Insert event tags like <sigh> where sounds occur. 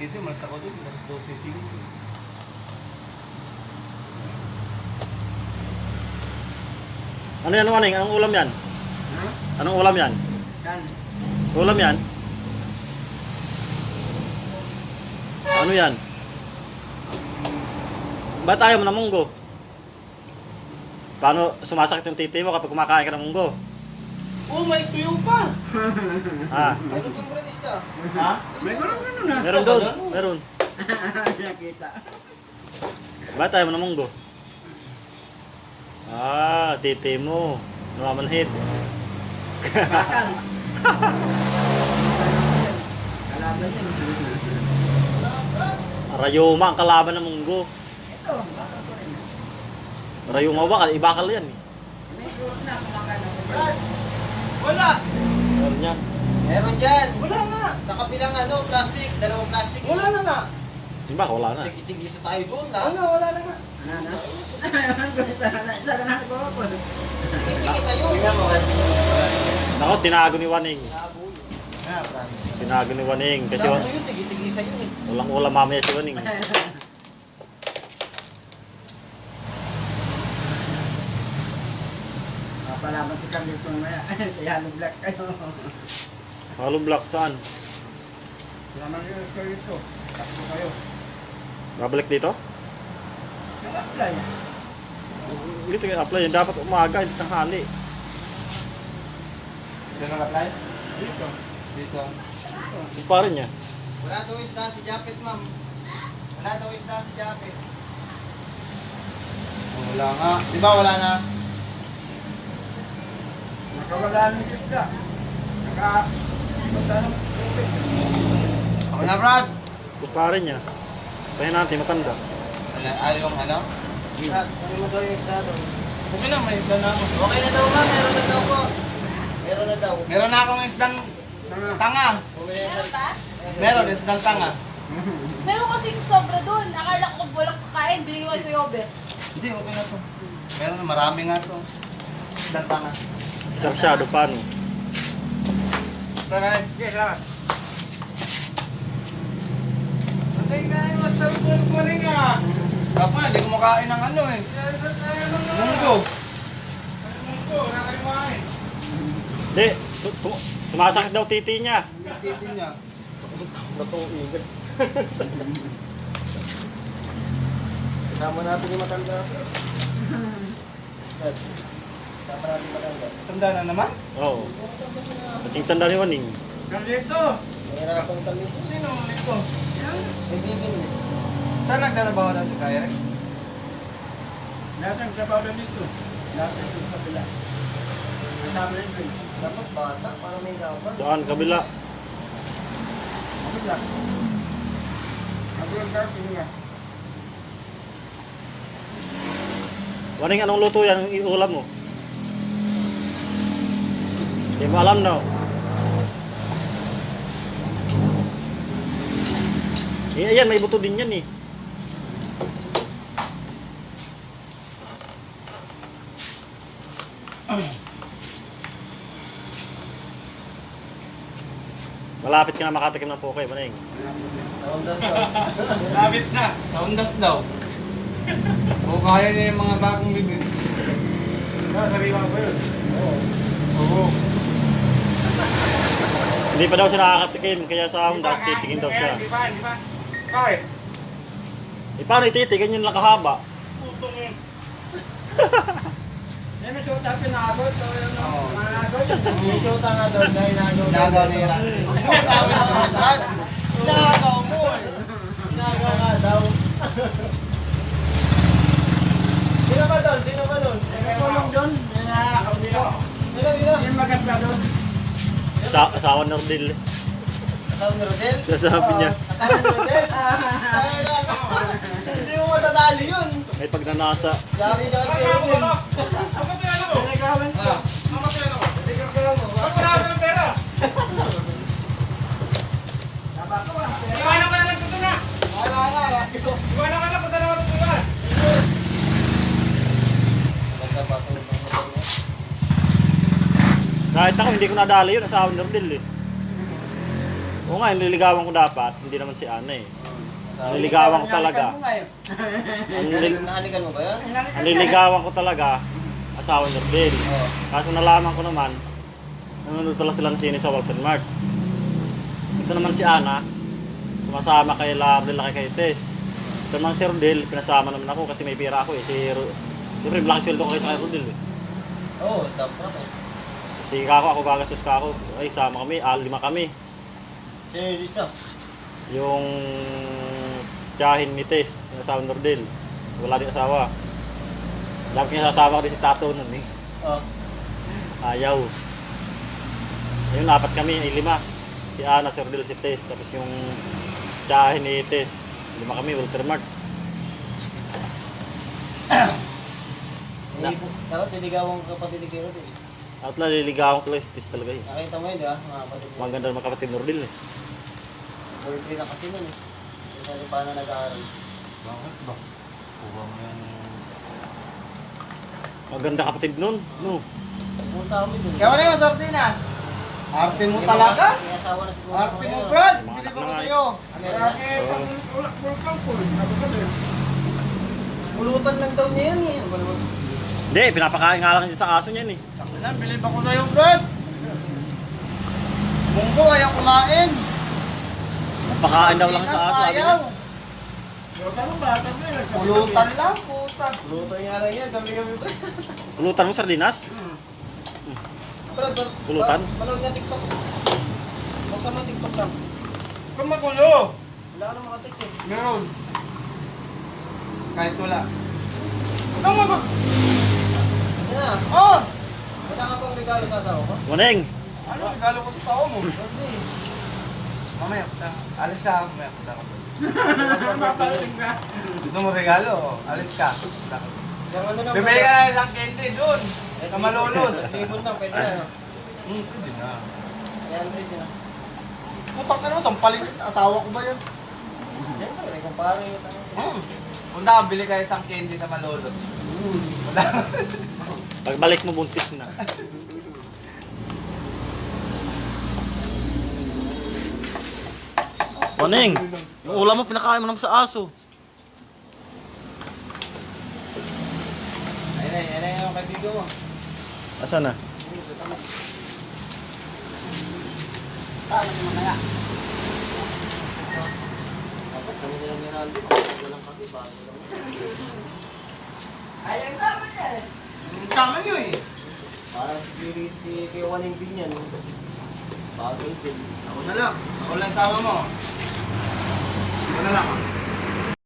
Kasi mas ako doon, mas 12 singko. Ano yan, Waning? Anong ulam yan? Ha? Anong ulam yan? Yan. Ulam yan? Ano yan? Ba't ayaw mo ng munggo? Paano sumasakit yung titi mo kapag kumakain ka ng munggo? Oh, may tuyo pa! <laughs> Ha? Ano kung British ka? Ha? May gulong na ah. Meron doon. Meron. <laughs> Nakita. Ba't ayaw mo ng munggo? Ah, titi mo. Namamanhid. Kalaban yan. Rayuma ang kalaban ng munggo. Ito, bakal ko rin. Rayuma ba? Ibakal yan eh. May na kumakain ako. Wala! Meron yan. Meron dyan. Wala nga! Sa kabilang ano, plastic, dalawang plastic. Wala na nga! Yung baka wala na. Tigitigisa tayo doon Wala lang. na, wala na nga! Ano na? Isa na ako ako. Tigitigisa yun. Tingnan mo. Nako, tinago ni Waning. Ah. Tinago ni Waning. Kasi wa- yun, tigitigisa yun eh. walang ulam mamaya si Waning. <laughs> Papalaban si Carlton maya. <laughs> Si Yellow Black kayo. <laughs> Halo block saan? Salamat yun ito ito. Takbo kayo. Babalik dito? Nag-apply. Dito yung apply. Dapat umaga, hindi tanghali. Sino nag-apply? Dito. Dito. Yung pa rin niya. Wala daw isda si Japet, ma'am. Wala daw isda si Japet. Wala nga. Di ba wala na? Nakawala ng isda. Naka... Ako na, Brad! Yung pa rin niya. Pahin natin, matanda. Ano, ano yung ano? Brad, ano mo daw yung isda? Okay na, may isda na ako. Okay na daw, ma'am. Meron na daw po. Meron na daw. Meron na akong isdang Tanga. Meron ba? Meron, isdang tanga. <laughs> Meron kasi sobra doon. Akala ko kung walang kakain, binigay ko kay Yobe. Hindi, okay na to. Meron marami nga to. Isdang tanga. Sarsyado, paano? Brad, Sige, salamat. Antay na yung masalpon ko rin nga. Kapo, hindi ko makain ng ano eh. Munggo. Hindi, tu- tu- sumasakit daw titi niya. Titi niya. Kasama natin yung matanda. <laughs> Yung matanda. Tanda na naman? Oo. Kasing tanda ni Waning. Carlito. Mayroon akong talit. Sino ang ito? Kaibigan niya. Saan nagdanabaho natin kaya? Lahat ng trabaho na dito. Lahat ng dito sa bila. Kasama rin ko. Dapat bata para may laban. Saan? Kabila. Lang. Ako lang Carlton nga. Waning, anong luto yan? Yung ulam mo? Hindi mo alam, no? Eh, ayan, may buto din yan eh. Malapit ka na makatikim ng poke, Waning. Naundas daw. Labit na. Kaundas daw. o kaya niya yung mga bagong bibig. Sariwa ko yun. Oo. Hindi pa daw siya nakakatikim, kaya sa Hondas, titikin daw siya. Di ba? Di ba? Bakit? Eh, paano ititikin yung nakahaba? Putong <laughs> yun. Yan may suot natin na agot. Oo. Mga agot. May shota nga daw dahil nagaw. Nagaw ni Ira. <laughs> Nagaw mo eh. Nagaw nga daw. <laughs> Sino ba doon? Sino ba doon? May tulong doon. May nakakaw nila. Sino dito? Yung maganda doon. Sa asawa ni Rodel. Kasama ni Rodel? Sasabi niya, Kasama ni Rodel? Ay, nagaw. Hindi mo matatali yun. may pagnanasa. Yari na si Rodel. Pinagawan ko. Dapat ko ah. Ganda pa ito. Kahit ako, hindi ko nadali yun, asawa ni Rodel eh. Oo nga, nililigawan ko dapat, hindi naman si Ana eh. Nililigawan ko talaga. Ang, nil- Nahalikan mo ba yan? ang nililigawan ko talaga, asawa ni Rodel. Oo. Kaso nalaman ko naman, nanonood pala sila ng sine sa Walter Mart. Ito naman si Ana, sumasama kay Labrel kay kay Tess. Ito naman si Rodel, pinasama naman ako kasi may pira ako eh. Si Ro- Siyempre, malaki sweldo ko kay sa kay Rodel eh. Oo, dapat eh. Kasi kako, ako gagastos ka ako. Ay, sama kami, ah, lima kami. Sino yung isa? Yung tiyahin ni Tess, yung asawa ni Rodel. Wala din asawa. Dapat nga sasama ko din si Tato nun eh. Oh. Ayaw. Ayun, apat kami, ay lima. Si Ana, si Rodel, si Tess. Tapos yung tiyahin ni Tess. Lima kami, Walter Mart. Hindi po. Dapat niligawan ko kapatid ni Kiro At naliligawan ko talaga si Tess talaga eh. Nakita mo yun, di ba? Mga kapatid niya. Maganda naman kapatid ni Rodel eh. Birthday na kasi nun eh. Rin paano nag-aaral. Bakit ba? Kuha mo yan. Maganda kapatid nun. No. Pumunta kami dun. Kaya wala yung sardinas. Arte mo talaga? May asawa na siguro. Arte mo. Brad. Mga Bili ko nga sa'yo. Marami sa po. Sabi ko din. Pulutan lang daw niya yan eh. Hindi, pinapakain nga lang siya sa aso niyan eh. Na, bilib ako sa'yo, Brad. Munggo, ayaw kumain. Napakain daw lang sa aso. Sabi niya. Ayaw. Volcán mo ba? Nila. Pulutan lang, puta. Pulutan nga lang yan. Kami-kami pa. Pulutan mo sardinas? Brad. Pulutan? Manood nga TikTok. Buksan mo TikTok lang. Kung magulo. Wala ka na mga text eh. Meron. Kahit wala. Anong mag... Yan na. Oh! Wala ka pang regalo sa asawa ko? Waneng! Ano, regalo ko sa sawa mo? Birthday. Mamaya, puta. Alis ka. Mamaya, puta ka. Na. Gusto mo regalo? Alis ka. Puta ka. Ano na. Bibigay ka na isang candy doon. Sa malolos. Libon lang, pwede na. Hmm, pwede na. Ayan, pwede na. Putang ka naman, sampaling asawa ko ba yan? Yan pala, yung tanong. Hmm. Punta ka, bili ka isang candy sa malolos. Wala. <laughs> Pagbalik mo buntis na. Waneng! Yung ulam mo, pinakain mo naman sa aso. Ayun na, ayun na yung kaibigan mo. Asa na? Dapat kami nilang bakit na lang kami, bago lang. Parang Kiri, si Kiwan yung binyan. Bago yung bin. Ako na lang. Ako lang sama mo. Ako na lang.